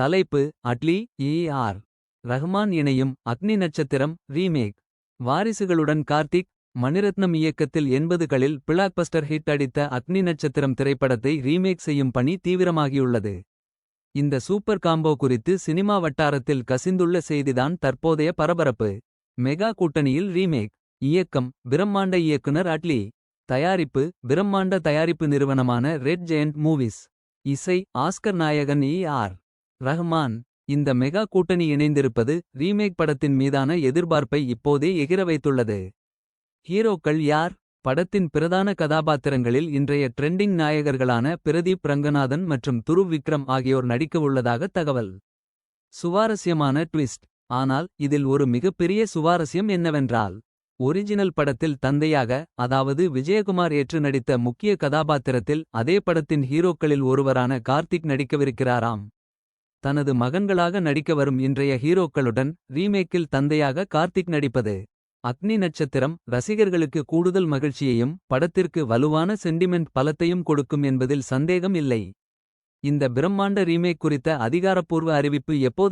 தலைப்பு Atlee A R. Rahman இணையும் அக்னி நட்சத்திரம் ரீமேக். வாரிசுகளுடன் கார்த்திக் மணிரத்னம் இயக்கத்தில் எண்பதுகளில் பிளாக்பஸ்டர் ஹிட் அடித்த அக்னி நட்சத்திரம் திரைப்படத்தை ரீமேக் செய்யும் பணி தீவிரமாகியுள்ளது. இந்த சூப்பர் காம்போ குறித்து சினிமா வட்டாரத்தில் கசிந்துள்ள செய்திதான் தற்போதைய பரபரப்பு. மெகா கூட்டணியில் ரீமேக். இயக்கம் பிரம்மாண்ட இயக்குனர் அட்லி. தயாரிப்பு பிரம்மாண்ட தயாரிப்பு நிறுவனமான ரெட் ஜெயண்ட் மூவிஸ். இசை ஆஸ்கர் நாயகன் இ ஆர். ரஹ்மான் இந்த மெகா கூட்டணி இணைந்திருப்பது ரீமேக் படத்தின் மீதான எதிர்பார்ப்பை இப்போதே எகிர வைத்துள்ளது. ஹீரோக்கள் யார்? படத்தின் பிரதான கதாபாத்திரங்களில் இன்றைய ட்ரெண்டிங் நாயகர்களான பிரதீப் ரங்கநாதன் மற்றும் துருவ் விக்ரம் ஆகியோர் நடிக்கவுள்ளதாக தகவல். சுவாரஸ்யமான ட்விஸ்ட். ஆனால் இதில் ஒரு மிகப்பெரிய சுவாரஸ்யம் என்னவென்றால் ஒரிஜினல் படத்தில் தந்தையாக அதாவது விஜயகுமார் ஏற்று நடித்த முக்கிய கதாபாத்திரத்தில் அதே படத்தின் ஹீரோக்களில் ஒருவரான கார்த்திக் நடிக்கவிருக்கிறாராம். தனது மகன்களாக நடிக்க வரும் இன்றைய ஹீரோக்களுடன் ரீமேக்கில் தந்தையாக கார்த்திக் நடிப்பது. அக்னி நட்சத்திரம் ரசிகர்களுக்கு கூடுதல் மகிழ்ச்சியையும் படத்திற்கு வலுவான சென்டிமெண்ட் பலத்தையும் கொடுக்கும் என்பதில் சந்தேகம் இல்லை. இந்த பிரம்மாண்ட ரீமேக் குறித்த அதிகாரப்பூர்வ அறிவிப்பு எப்போது